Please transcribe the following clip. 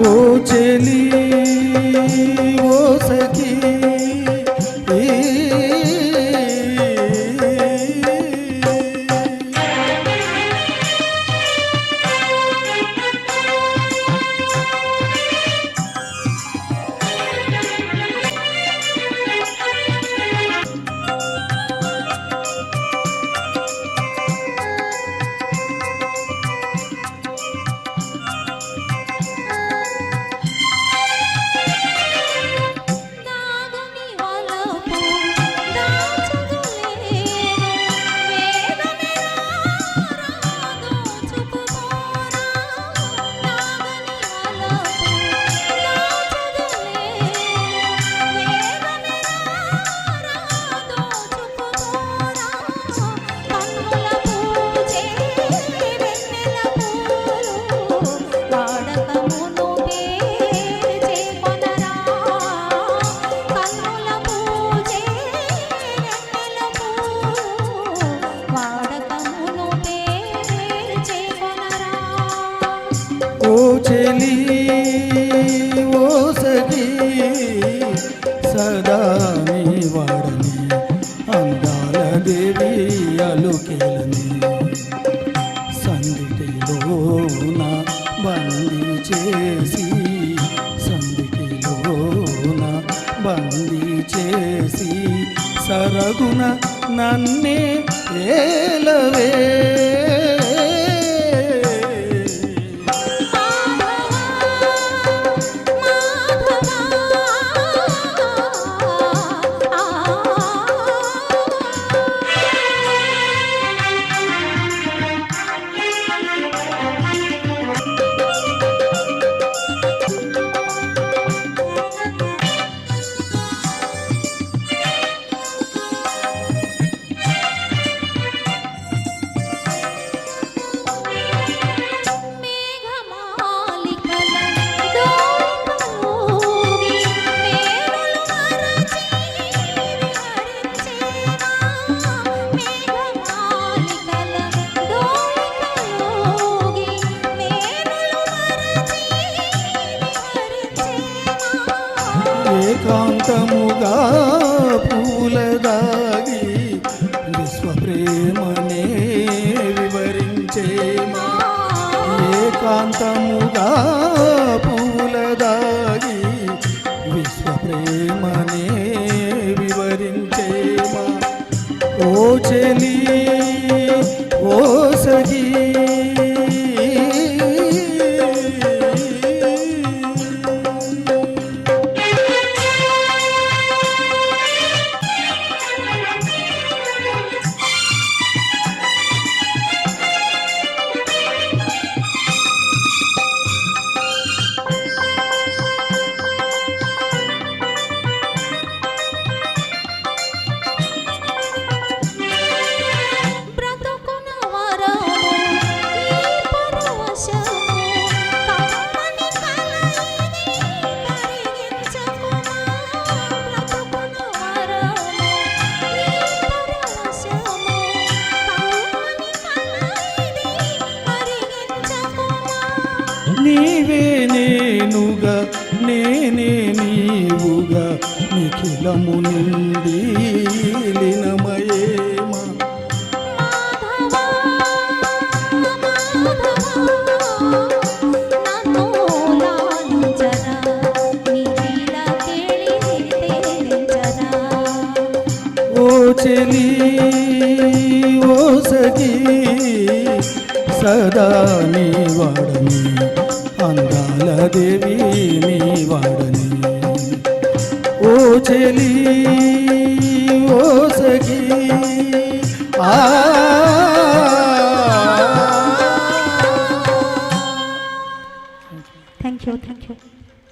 ఓ చెలి ఓ సఖీ. చెలి ఓ సఖీ సదా నీ వాడని అందాల దేవి అలుకేలని సందిటిలోన బందీ చేసి సందిటిలోన బందీ చేసి సరగున నన్నే ఏలవే ఏకాంతముగా పూల దాగి విశ్వప్రేమనే వివరించేమా ఏకాంతముగా పూల దాగి విశ్వప్రేమనే వివరించేమా ఓ చెలియే నీవే నేనుగా నేనే నీవుగా నిఖిలము నిండి సదా నీ వాడని అందాల దేవి నీ వాడని. ఓ చెలి ఓ సఖీ ఆ